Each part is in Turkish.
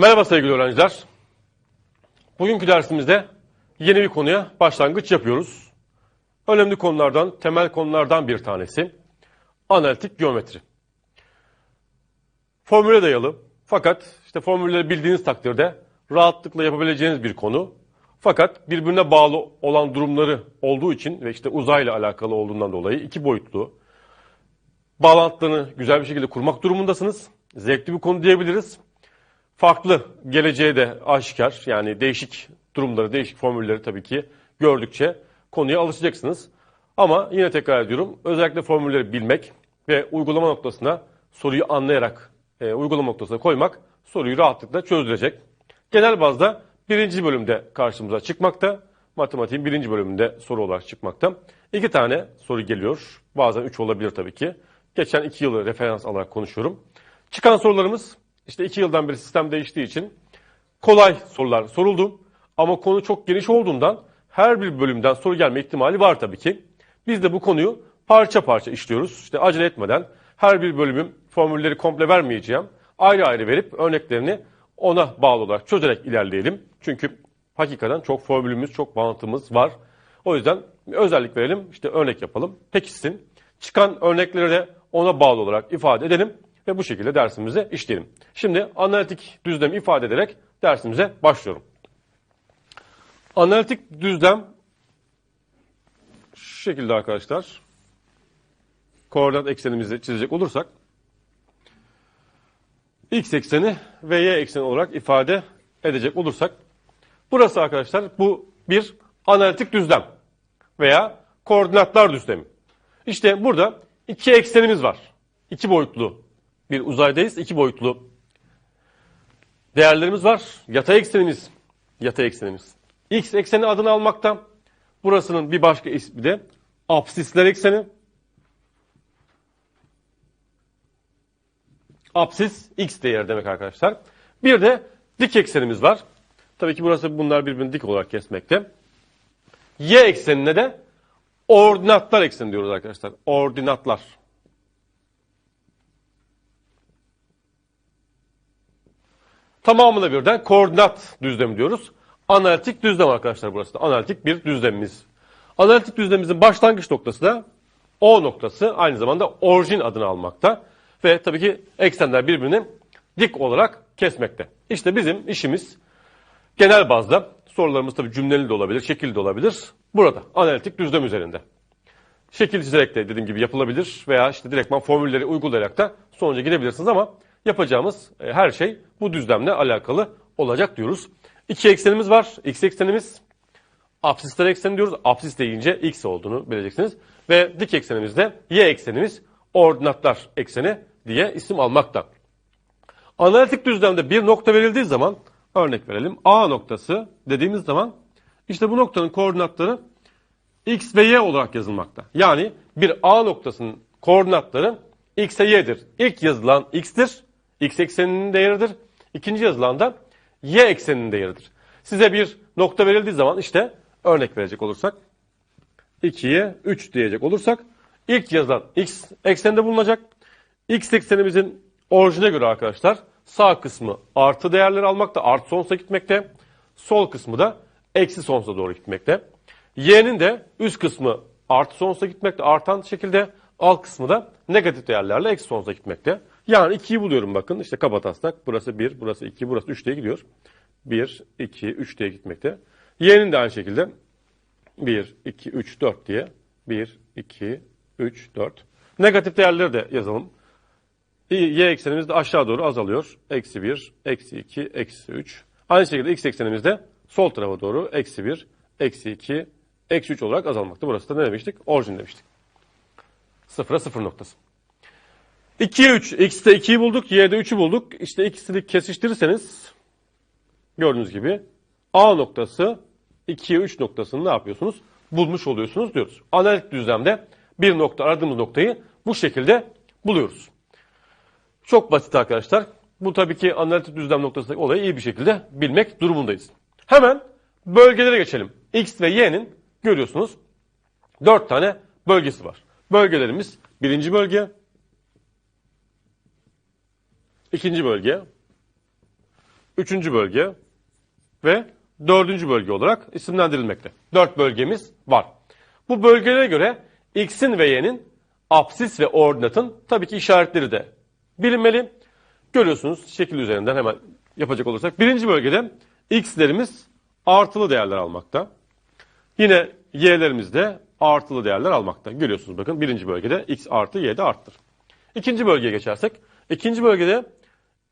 Merhaba sevgili öğrenciler. Bugünkü dersimizde yeni bir konuya başlangıç yapıyoruz. Önemli konulardan, temel konulardan bir tanesi analitik geometri. Formüle dayalı fakat işte formülleri bildiğiniz takdirde rahatlıkla yapabileceğiniz bir konu. Fakat birbirine bağlı olan durumları olduğu için ve işte uzayla alakalı olduğundan dolayı iki boyutlu bağlantılarını güzel bir şekilde kurmak durumundasınız. Zevkli bir konu diyebiliriz farklı geleceğe de aşikar yani değişik durumları, değişik formülleri tabii ki gördükçe konuya alışacaksınız. Ama yine tekrar ediyorum özellikle formülleri bilmek ve uygulama noktasına soruyu anlayarak e, uygulama noktasına koymak soruyu rahatlıkla çözülecek. Genel bazda birinci bölümde karşımıza çıkmakta. Matematiğin birinci bölümünde soru olarak çıkmakta. İki tane soru geliyor. Bazen üç olabilir tabii ki. Geçen iki yılı referans alarak konuşuyorum. Çıkan sorularımız işte iki yıldan beri sistem değiştiği için kolay sorular soruldu. Ama konu çok geniş olduğundan her bir bölümden soru gelme ihtimali var tabii ki. Biz de bu konuyu parça parça işliyoruz. İşte acele etmeden her bir bölümün formülleri komple vermeyeceğim. Ayrı ayrı verip örneklerini ona bağlı olarak çözerek ilerleyelim. Çünkü hakikaten çok formülümüz, çok bağıntımız var. O yüzden özellik verelim, işte örnek yapalım, pekişsin. Çıkan örnekleri de ona bağlı olarak ifade edelim ve bu şekilde dersimizi işleyelim. Şimdi analitik düzlemi ifade ederek dersimize başlıyorum. Analitik düzlem şu şekilde arkadaşlar. Koordinat eksenimizi çizecek olursak x ekseni ve y ekseni olarak ifade edecek olursak burası arkadaşlar bu bir analitik düzlem veya koordinatlar düzlemi. İşte burada iki eksenimiz var. İki boyutlu bir uzaydayız. iki boyutlu değerlerimiz var. Yatay eksenimiz. Yatay eksenimiz. X ekseni adını almakta. Burasının bir başka ismi de absisler ekseni. Absis x değeri demek arkadaşlar. Bir de dik eksenimiz var. Tabii ki burası bunlar birbirini dik olarak kesmekte. Y eksenine de ordinatlar ekseni diyoruz arkadaşlar. Ordinatlar. Tamamına birden koordinat düzlemi diyoruz. Analitik düzlem arkadaşlar burası da. Analitik bir düzlemimiz. Analitik düzlemimizin başlangıç noktası da O noktası aynı zamanda orijin adını almakta. Ve tabii ki eksenler birbirini dik olarak kesmekte. İşte bizim işimiz genel bazda sorularımız tabii cümleli de olabilir, şekilli de olabilir. Burada analitik düzlem üzerinde. Şekil çizerek de dediğim gibi yapılabilir veya işte direktman formülleri uygulayarak da sonuca gidebilirsiniz ama yapacağımız e, her şey bu düzlemle alakalı olacak diyoruz. İki eksenimiz var. X eksenimiz absisler ekseni diyoruz. Absis deyince x olduğunu bileceksiniz. Ve dik eksenimizde y eksenimiz ordinatlar ekseni diye isim almakta. Analitik düzlemde bir nokta verildiği zaman örnek verelim. A noktası dediğimiz zaman işte bu noktanın koordinatları x ve y olarak yazılmakta. Yani bir A noktasının koordinatları x'e y'dir. İlk yazılan x'tir x ekseninin değeridir. İkinci yazılan da y ekseninin değeridir. Size bir nokta verildiği zaman işte örnek verecek olursak 2'ye 3 diyecek olursak ilk yazılan x ekseninde bulunacak. X eksenimizin orijine göre arkadaşlar sağ kısmı artı değerleri almakta, artı sonsuza gitmekte. Sol kısmı da eksi sonsuza doğru gitmekte. Y'nin de üst kısmı artı sonsuza gitmekte, artan şekilde alt kısmı da negatif değerlerle eksi sonsuza gitmekte. Yani 2'yi buluyorum bakın. İşte kabataslak. Burası 1, burası 2, burası 3 diye gidiyor. 1, 2, 3 diye gitmekte. Y'nin de aynı şekilde 1, 2, 3, 4 diye. 1, 2, 3, 4. Negatif değerleri de yazalım. Y eksenimiz de aşağı doğru azalıyor. Eksi 1, eksi 2, eksi 3. Aynı şekilde x eksenimiz de sol tarafa doğru eksi 1, eksi 2, eksi 3 olarak azalmakta. Burası da ne demiştik? Orijin demiştik. Sıfıra sıfır noktası. 2'ye 3. X'te 2'yi bulduk. Y'de 3'ü bulduk. İşte ikisini kesiştirirseniz gördüğünüz gibi A noktası 2'ye 3 noktasını ne yapıyorsunuz? Bulmuş oluyorsunuz diyoruz. Analitik düzlemde bir nokta aradığımız noktayı bu şekilde buluyoruz. Çok basit arkadaşlar. Bu tabii ki analitik düzlem noktasındaki olayı iyi bir şekilde bilmek durumundayız. Hemen bölgelere geçelim. X ve Y'nin görüyorsunuz 4 tane bölgesi var. Bölgelerimiz birinci bölge, ikinci bölge, üçüncü bölge ve dördüncü bölge olarak isimlendirilmekte. Dört bölgemiz var. Bu bölgelere göre x'in ve y'nin apsis ve ordinatın tabii ki işaretleri de bilinmeli. Görüyorsunuz şekil üzerinden hemen yapacak olursak. Birinci bölgede x'lerimiz artılı değerler almakta. Yine y'lerimiz de artılı değerler almakta. Görüyorsunuz bakın birinci bölgede x artı y de arttır. İkinci bölgeye geçersek. ikinci bölgede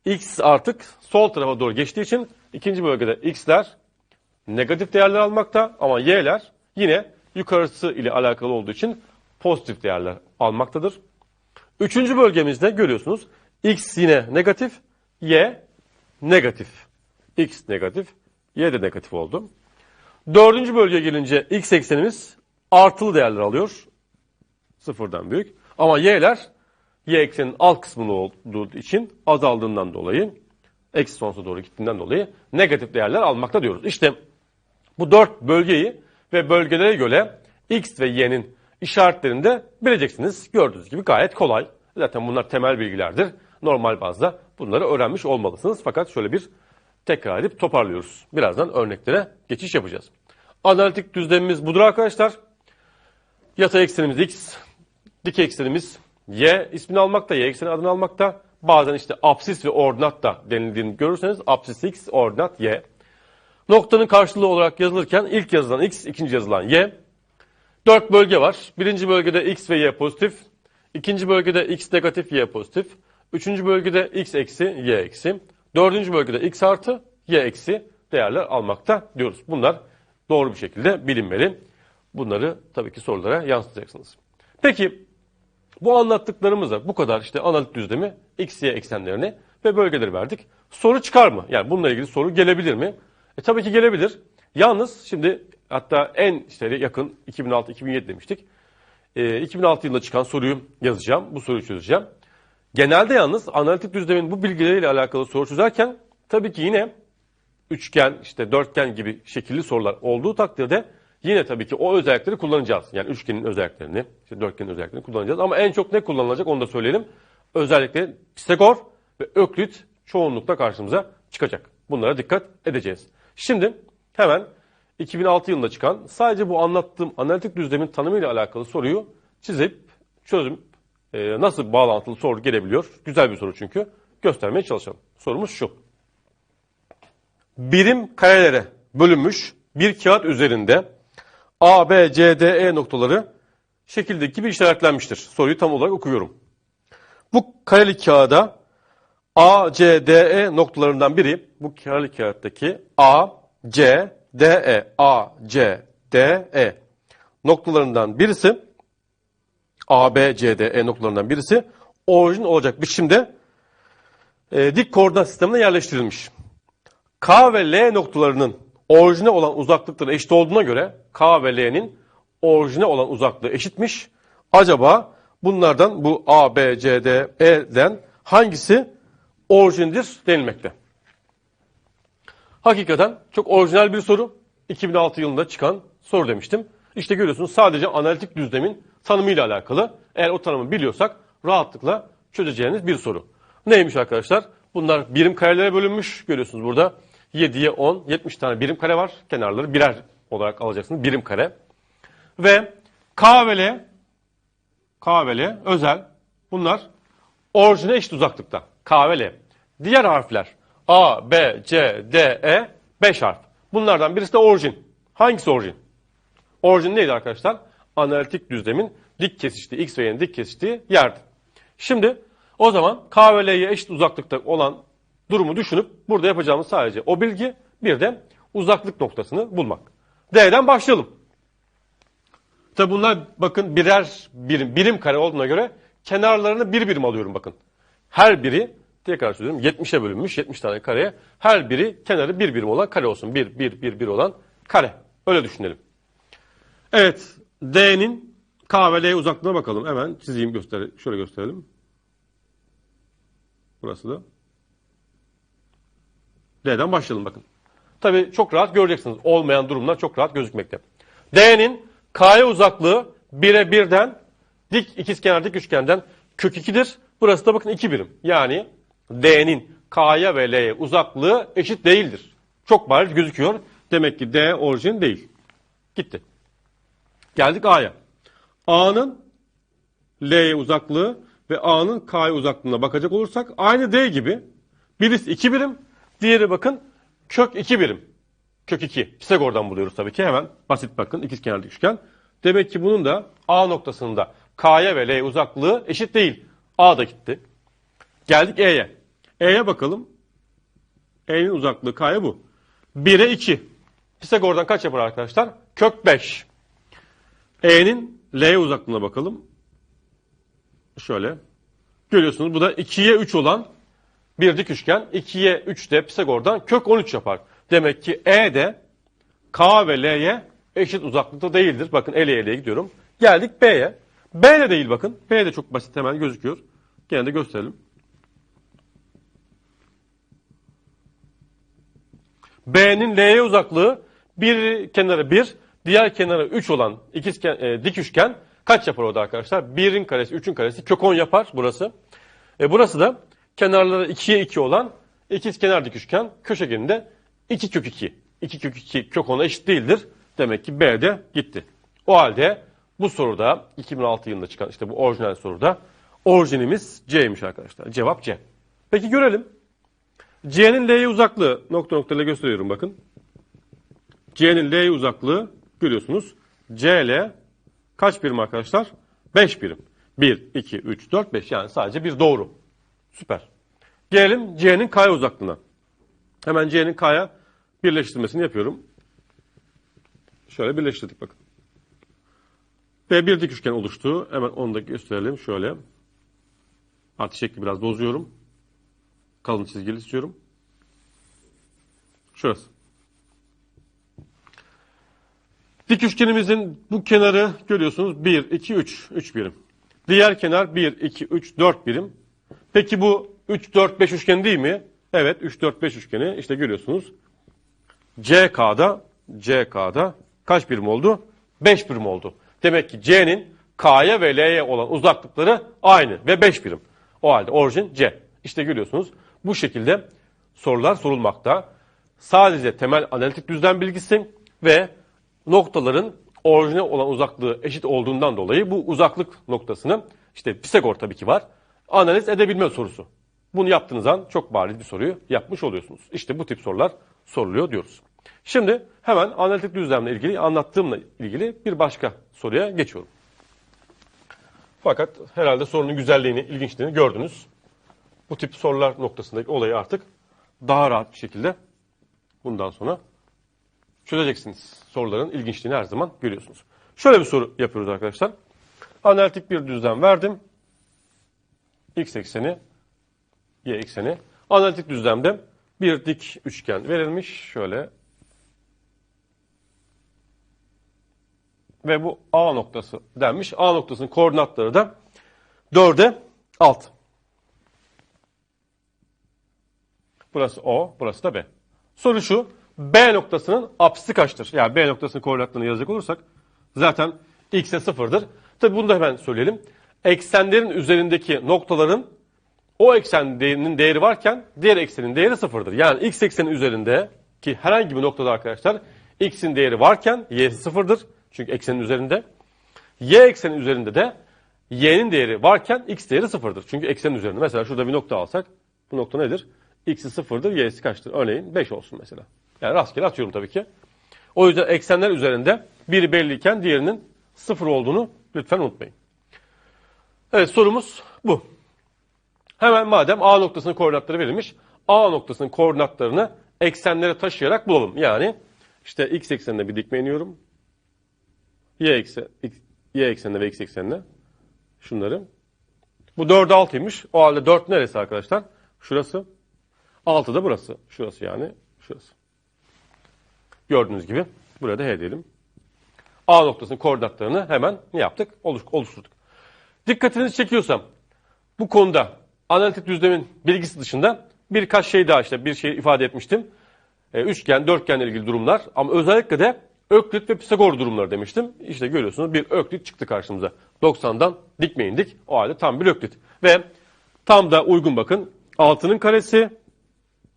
x artık sol tarafa doğru geçtiği için ikinci bölgede x'ler negatif değerler almakta ama y'ler yine yukarısı ile alakalı olduğu için pozitif değerler almaktadır. Üçüncü bölgemizde görüyorsunuz x yine negatif, y negatif. x negatif, y de negatif oldu. Dördüncü bölgeye gelince x eksenimiz artılı değerler alıyor. Sıfırdan büyük. Ama y'ler y eksenin alt kısmında olduğu için azaldığından dolayı eksi sonsuza doğru gittiğinden dolayı negatif değerler almakta diyoruz. İşte bu dört bölgeyi ve bölgelere göre x ve y'nin işaretlerini de bileceksiniz. Gördüğünüz gibi gayet kolay. Zaten bunlar temel bilgilerdir. Normal bazda bunları öğrenmiş olmalısınız. Fakat şöyle bir tekrar edip toparlıyoruz. Birazdan örneklere geçiş yapacağız. Analitik düzlemimiz budur arkadaşlar. Yatay eksenimiz x, dik eksenimiz y ismini almakta, y ekseni adını almakta. Bazen işte apsis ve ordinat da denildiğini görürseniz apsis x, ordinat y. Noktanın karşılığı olarak yazılırken ilk yazılan x, ikinci yazılan y. Dört bölge var. Birinci bölgede x ve y pozitif. İkinci bölgede x negatif, y pozitif. Üçüncü bölgede x eksi, y eksi. Dördüncü bölgede x artı, y eksi değerler almakta diyoruz. Bunlar doğru bir şekilde bilinmeli. Bunları tabii ki sorulara yansıtacaksınız. Peki bu anlattıklarımıza bu kadar işte analitik düzlemi, x, y eksenlerini ve bölgeleri verdik. Soru çıkar mı? Yani bununla ilgili soru gelebilir mi? E tabii ki gelebilir. Yalnız şimdi hatta en işte yakın 2006-2007 demiştik. E, 2006 yılında çıkan soruyu yazacağım. Bu soruyu çözeceğim. Genelde yalnız analitik düzlemin bu bilgileriyle alakalı soru çözerken tabii ki yine üçgen, işte dörtgen gibi şekilli sorular olduğu takdirde yine tabii ki o özellikleri kullanacağız. Yani üçgenin özelliklerini, işte dörtgenin özelliklerini kullanacağız. Ama en çok ne kullanılacak onu da söyleyelim. Özellikle Pisagor ve Öklit çoğunlukla karşımıza çıkacak. Bunlara dikkat edeceğiz. Şimdi hemen 2006 yılında çıkan sadece bu anlattığım analitik düzlemin tanımıyla alakalı soruyu çizip çözüm e, nasıl bağlantılı soru gelebiliyor? Güzel bir soru çünkü. Göstermeye çalışalım. Sorumuz şu. Birim karelere bölünmüş bir kağıt üzerinde A, B, C, D, E noktaları şekildeki gibi işaretlenmiştir. Soruyu tam olarak okuyorum. Bu kareli kağıda A, C, D, E noktalarından biri bu kareli kağıttaki A, C, D, E, A, C, D, E noktalarından birisi A, B, C, D, E noktalarından birisi orijin olacak biçimde e, dik koordinat sistemine yerleştirilmiş. K ve L noktalarının orijine olan uzaklıkları eşit olduğuna göre K ve L'nin orijine olan uzaklığı eşitmiş. Acaba bunlardan bu A, B, C, D, E'den hangisi orijindir denilmekte. Hakikaten çok orijinal bir soru. 2006 yılında çıkan soru demiştim. İşte görüyorsunuz sadece analitik düzlemin tanımıyla alakalı. Eğer o tanımı biliyorsak rahatlıkla çözeceğiniz bir soru. Neymiş arkadaşlar? Bunlar birim karelere bölünmüş. Görüyorsunuz burada 7'ye 10, 70 tane birim kare var. Kenarları birer olarak alacaksınız. Birim kare. Ve K ve özel. Bunlar orijine eşit uzaklıkta. K. Diğer harfler A, B, C, D, E 5 harf. Bunlardan birisi de orijin. Hangisi orijin? Orijin neydi arkadaşlar? Analitik düzlemin dik kesiştiği, x ve y'nin dik kesiştiği yerdi. Şimdi o zaman K ve L'ye eşit uzaklıkta olan durumu düşünüp burada yapacağımız sadece o bilgi bir de uzaklık noktasını bulmak. D'den başlayalım. Tabi bunlar bakın birer birim, birim kare olduğuna göre kenarlarını bir birim alıyorum bakın. Her biri tekrar söylüyorum 70'e bölünmüş 70 tane kareye her biri kenarı bir birim olan kare olsun. Bir, bir, bir, bir olan kare. Öyle düşünelim. Evet D'nin K ve L uzaklığına bakalım. Hemen çizeyim göster şöyle gösterelim. Burası da. D'den başlayalım bakın. Tabi çok rahat göreceksiniz. Olmayan durumlar çok rahat gözükmekte. D'nin K'ya uzaklığı 1'e 1'den dik ikizkenar dik üçgenden kök 2'dir. Burası da bakın 2 birim. Yani D'nin K'ya ve L'ye uzaklığı eşit değildir. Çok bariz gözüküyor. Demek ki D orijin değil. Gitti. Geldik A'ya. A'nın L'ye uzaklığı ve A'nın K'ya uzaklığına bakacak olursak aynı D gibi. Birisi 2 birim, diğeri bakın kök 2 birim. Kök 2. Pisagor'dan buluyoruz tabii ki hemen. Basit bakın ikizkenarlı üçgen. Demek ki bunun da A noktasında K'ya ve L'ye uzaklığı eşit değil. A da gitti. Geldik E'ye. E'ye bakalım. E'nin uzaklığı K'ya bu. 1'e 2. Pisagor'dan kaç yapar arkadaşlar? Kök 5. E'nin L'ye uzaklığına bakalım. Şöyle. Görüyorsunuz bu da 2'ye 3 olan bir dik üçgen. 2'ye 3 de Pisagor'dan kök 13 yapar. Demek ki E de K ve L'ye eşit uzaklıkta değildir. Bakın L'ye L'ye gidiyorum. Geldik B'ye. B de değil bakın. B de çok basit hemen gözüküyor. Gene de gösterelim. B'nin L'ye uzaklığı bir kenarı 1, diğer kenarı 3 olan ikizken, e, dik üçgen kaç yapar o da arkadaşlar? 1'in karesi, 3'ün karesi kök 10 yapar burası. E, burası da kenarları 2'ye 2 olan ikizkenar dik üçgen köşegeninde 2 kök 2. 2 kök 2 kök 10'a eşit değildir. Demek ki B de gitti. O halde bu soruda 2006 yılında çıkan işte bu orijinal soruda orijinimiz C'ymiş arkadaşlar. Cevap C. Peki görelim. C'nin L'ye uzaklığı nokta nokta ile gösteriyorum bakın. C'nin L'ye uzaklığı görüyorsunuz. CL kaç birim arkadaşlar? 5 birim. 1, 2, 3, 4, 5 yani sadece bir doğru. Süper. Gelelim C'nin K'ya uzaklığına. Hemen C'nin K'ya birleştirmesini yapıyorum. Şöyle birleştirdik bakın. Ve bir dik üçgen oluştu. Hemen onu da gösterelim. Şöyle. Artı şekli biraz bozuyorum. Kalın çizgili istiyorum. Şurası. Dik üçgenimizin bu kenarı görüyorsunuz 1, 2, 3. 3 birim. Diğer kenar 1, 2, 3, 4 birim. Peki bu 3, 4, 5 üçgen değil mi? Evet 3, 4, 5 üçgeni işte görüyorsunuz. CK'da CK'da kaç birim oldu? 5 birim oldu. Demek ki C'nin K'ya ve L'ye olan uzaklıkları aynı ve 5 birim. O halde orijin C. İşte görüyorsunuz bu şekilde sorular sorulmakta. Sadece temel analitik düzlem bilgisi ve noktaların orijine olan uzaklığı eşit olduğundan dolayı bu uzaklık noktasını işte Pisagor tabii ki var. Analiz edebilme sorusu. Bunu yaptığınız an çok bariz bir soruyu yapmış oluyorsunuz. İşte bu tip sorular soruluyor diyoruz. Şimdi hemen analitik düzlemle ilgili anlattığımla ilgili bir başka soruya geçiyorum. Fakat herhalde sorunun güzelliğini, ilginçliğini gördünüz. Bu tip sorular noktasındaki olayı artık daha rahat bir şekilde bundan sonra çözeceksiniz. Soruların ilginçliğini her zaman görüyorsunuz. Şöyle bir soru yapıyoruz arkadaşlar. Analitik bir düzlem verdim. X ekseni, Y ekseni. Analitik düzlemde bir dik üçgen verilmiş. Şöyle. Ve bu A noktası denmiş. A noktasının koordinatları da 4'e 6. Burası O, burası da B. Soru şu. B noktasının apsisi kaçtır? Yani B noktasının koordinatlarını yazacak olursak zaten x'e sıfırdır. Tabi bunu da hemen söyleyelim. Eksenlerin üzerindeki noktaların o eksenin değeri varken diğer eksenin değeri sıfırdır. Yani x eksenin üzerinde ki herhangi bir noktada arkadaşlar x'in değeri varken y'si sıfırdır. Çünkü eksenin üzerinde. Y eksenin üzerinde de y'nin değeri varken x değeri sıfırdır. Çünkü eksenin üzerinde. Mesela şurada bir nokta alsak bu nokta nedir? x'i sıfırdır, y'si kaçtır? Örneğin 5 olsun mesela. Yani rastgele atıyorum tabii ki. O yüzden eksenler üzerinde biri belliyken diğerinin sıfır olduğunu lütfen unutmayın. Evet sorumuz bu. Hemen madem A noktasının koordinatları verilmiş, A noktasının koordinatlarını eksenlere taşıyarak bulalım. Yani işte x eksenine bir dikme iniyorum. Y, eksen, x, y eksenine ve x eksenine şunları. Bu 4'e 6'ymış. O halde 4 neresi arkadaşlar? Şurası. 6 da burası. Şurası yani. Şurası. Gördüğünüz gibi burada H diyelim. A noktasının koordinatlarını hemen ne yaptık? Oluş, oluşturduk. Dikkatinizi çekiyorsam bu konuda analitik düzlemin bilgisi dışında birkaç şey daha işte bir şey ifade etmiştim. E, üçgen, dörtgenle ilgili durumlar ama özellikle de Öklit ve Pisagor durumları demiştim. İşte görüyorsunuz bir Öklit çıktı karşımıza. 90'dan dikme indik. O halde tam bir Öklit. Ve tam da uygun bakın 6'nın karesi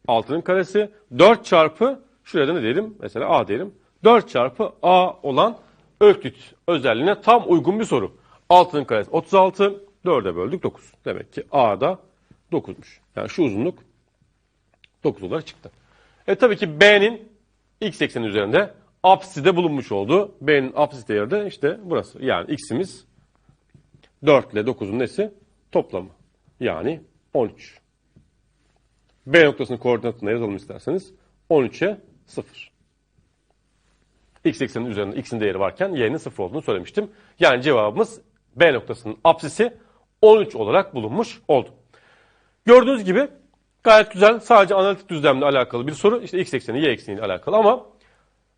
6'nın karesi 4 çarpı şuraya da ne diyelim? Mesela A diyelim. 4 çarpı A olan Öklit özelliğine tam uygun bir soru. 6'nın karesi 36. 4'e böldük 9. Demek ki A da 9'muş. Yani şu uzunluk 9 olarak çıktı. E tabii ki B'nin x ekseni üzerinde apside bulunmuş oldu. B'nin apsis değeri de işte burası. Yani x'imiz 4 ile 9'un nesi? Toplamı. Yani 13. B noktasının koordinatını yazalım isterseniz. 13'e 0. X eksenin üzerinde x'in değeri varken y'nin 0 olduğunu söylemiştim. Yani cevabımız B noktasının apsisi 13 olarak bulunmuş oldu. Gördüğünüz gibi gayet güzel sadece analitik düzlemle alakalı bir soru. İşte x ekseni y ekseniyle alakalı ama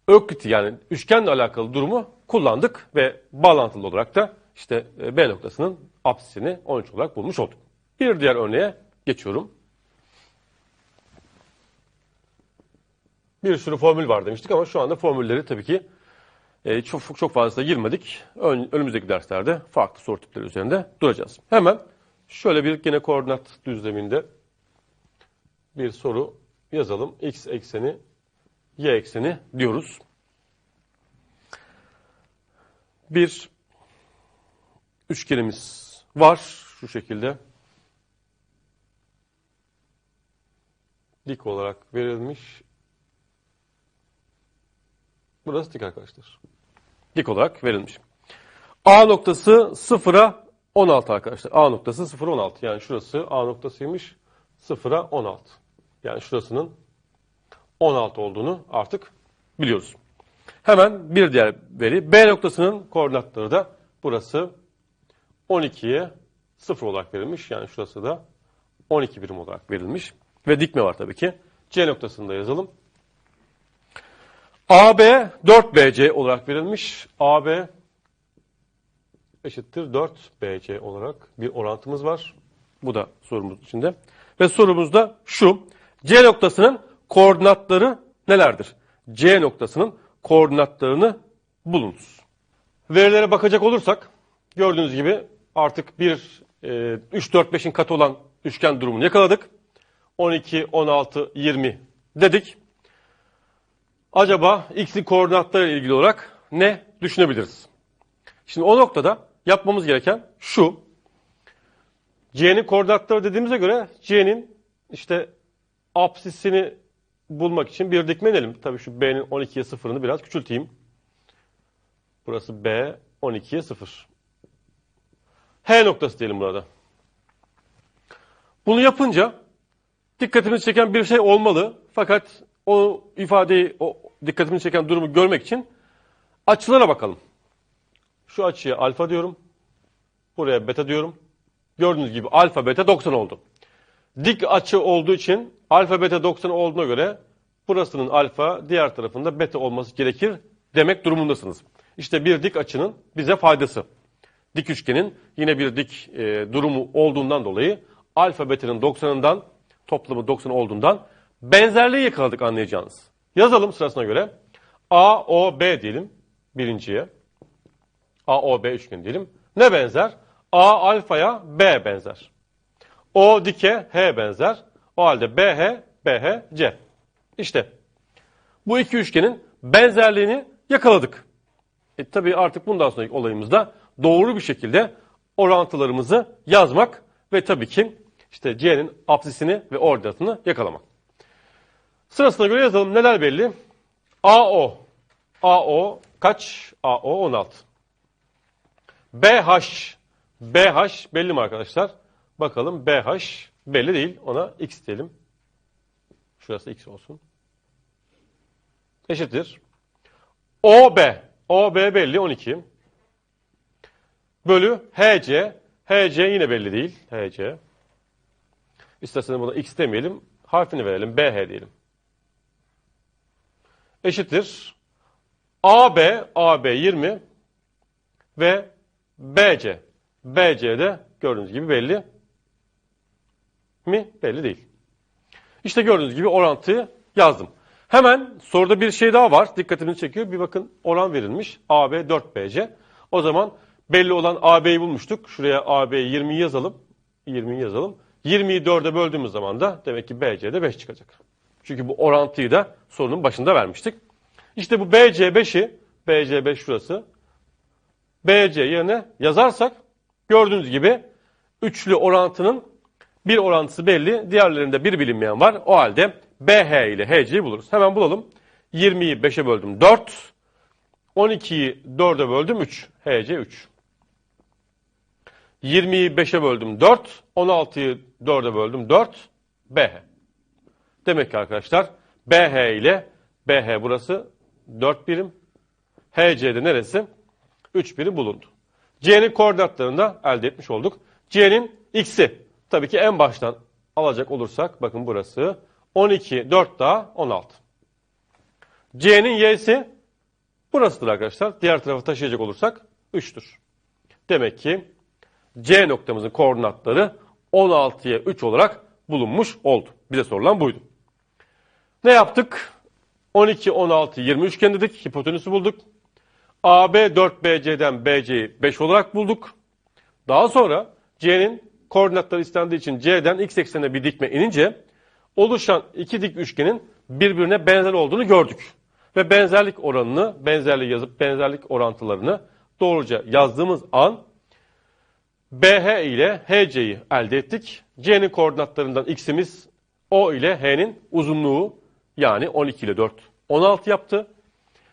Öklit'i yani üçgenle alakalı durumu kullandık ve bağlantılı olarak da işte e, B noktasının apsisini 13 olarak bulmuş olduk. Bir diğer örneğe geçiyorum. Bir sürü formül var demiştik ama şu anda formülleri tabii ki e, çok çok fazla girmedik. Ön, önümüzdeki derslerde farklı soru tipleri üzerinde duracağız. Hemen şöyle bir gene koordinat düzleminde bir soru yazalım. X ekseni, Y ekseni diyoruz. Bir üçgenimiz var şu şekilde. Dik olarak verilmiş. Burası dik arkadaşlar. Dik olarak verilmiş. A noktası 0'a 16 arkadaşlar. A noktası 0'a 16. Yani şurası A noktasıymış. 0'a 16. Yani şurasının 16 olduğunu artık biliyoruz. Hemen bir diğer veri. B noktasının koordinatları da burası 12'ye 0 olarak verilmiş. Yani şurası da 12 birim olarak verilmiş. Ve dikme var tabii ki. C noktasını da yazalım. AB 4BC olarak verilmiş. AB eşittir 4BC olarak bir orantımız var. Bu da sorumuz içinde. Ve sorumuz da şu. C noktasının koordinatları nelerdir? C noktasının koordinatlarını bulunuz. Verilere bakacak olursak gördüğünüz gibi artık bir e, 3, 4, 5'in katı olan üçgen durumunu yakaladık. 12, 16, 20 dedik. Acaba x'in koordinatları ile ilgili olarak ne düşünebiliriz? Şimdi o noktada yapmamız gereken şu. C'nin koordinatları dediğimize göre C'nin işte apsisini bulmak için bir dikme inelim. Tabii şu B'nin 12'ye 0'ını biraz küçülteyim. Burası B 12'ye 0. H noktası diyelim burada. Bunu yapınca dikkatimizi çeken bir şey olmalı. Fakat o ifadeyi, o dikkatimizi çeken durumu görmek için açılara bakalım. Şu açıya alfa diyorum. Buraya beta diyorum. Gördüğünüz gibi alfa beta 90 oldu. Dik açı olduğu için alfa beta 90 olduğuna göre burasının alfa diğer tarafında beta olması gerekir demek durumundasınız. İşte bir dik açının bize faydası. Dik üçgenin yine bir dik e, durumu olduğundan dolayı alfa beta'nın 90'ından toplamı 90 olduğundan benzerliği yakaladık anlayacağınız. Yazalım sırasına göre. A, O, B diyelim birinciye. A, O, B üçgeni diyelim. Ne benzer? A alfaya B benzer. O dike H benzer. O halde BH, BH, C. İşte bu iki üçgenin benzerliğini yakaladık. E, tabii artık bundan sonraki olayımızda doğru bir şekilde orantılarımızı yazmak ve tabii ki işte C'nin apsisini ve ordinatını yakalamak. Sırasına göre yazalım. Neler belli? AO. AO kaç? AO 16. BH. BH belli mi arkadaşlar? Bakalım BH belli değil. Ona X diyelim. Şurası X olsun. Eşittir. OB. OB belli 12. Bölü HC. HC yine belli değil. HC. İsterseniz buna X demeyelim. Harfini verelim. BH diyelim. Eşittir. AB. AB 20. Ve BC. BC de gördüğünüz gibi belli mi? Belli değil. İşte gördüğünüz gibi orantıyı yazdım. Hemen soruda bir şey daha var. Dikkatimizi çekiyor. Bir bakın oran verilmiş. AB 4BC. O zaman belli olan AB'yi bulmuştuk. Şuraya AB 20'yi yazalım. 20'yi yazalım. 20'yi 4'e böldüğümüz zaman da demek ki BC'de 5 çıkacak. Çünkü bu orantıyı da sorunun başında vermiştik. İşte bu BC5'i, BC5 şurası, BC yerine yazarsak gördüğünüz gibi üçlü orantının bir orantısı belli, diğerlerinde bir bilinmeyen var. O halde BH ile HC'yi buluruz. Hemen bulalım. 20'yi 5'e böldüm 4, 12'yi 4'e böldüm 3, HC 3. 20'yi 5'e böldüm 4, 16'yı 4'e böldüm 4, BH. Demek ki arkadaşlar BH ile BH burası 4 birim, HC'de neresi? 3 birim bulundu. C'nin koordinatlarını da elde etmiş olduk. C'nin x'i tabii ki en baştan alacak olursak bakın burası 12, 4 daha 16. C'nin y'si burasıdır arkadaşlar. Diğer tarafa taşıyacak olursak 3'tür. Demek ki C noktamızın koordinatları 16'ya 3 olarak bulunmuş oldu. Bize sorulan buydu. Ne yaptık? 12, 16, 20 üçgen dedik. Hipotenüsü bulduk. AB 4BC'den BC'yi 5 olarak bulduk. Daha sonra C'nin koordinatları istendiği için C'den x eksenine bir dikme inince oluşan iki dik üçgenin birbirine benzer olduğunu gördük. Ve benzerlik oranını, benzerliği yazıp benzerlik orantılarını doğruca yazdığımız an BH ile HC'yi elde ettik. C'nin koordinatlarından x'imiz O ile H'nin uzunluğu yani 12 ile 4 16 yaptı.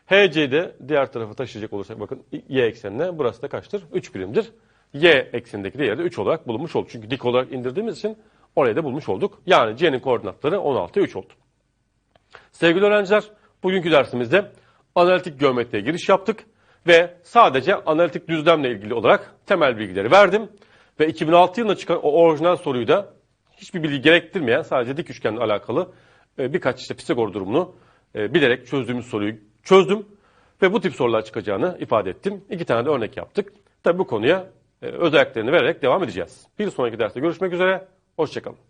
HC'de diğer tarafa taşıyacak olursak bakın y eksenine burası da kaçtır? 3 birimdir. Y eksenindeki değeri de 3 olarak bulunmuş oldu. Çünkü dik olarak indirdiğimiz için orayı da bulmuş olduk. Yani C'nin koordinatları 16 3 oldu. Sevgili öğrenciler, bugünkü dersimizde analitik geometriye giriş yaptık ve sadece analitik düzlemle ilgili olarak temel bilgileri verdim. Ve 2006 yılında çıkan o orijinal soruyu da hiçbir bilgi gerektirmeyen sadece dik üçgenle alakalı birkaç işte Pisagor durumunu e, bilerek çözdüğümüz soruyu çözdüm. Ve bu tip sorular çıkacağını ifade ettim. İki tane de örnek yaptık. Tabi bu konuya e, özelliklerini vererek devam edeceğiz. Bir sonraki derste görüşmek üzere. Hoşçakalın.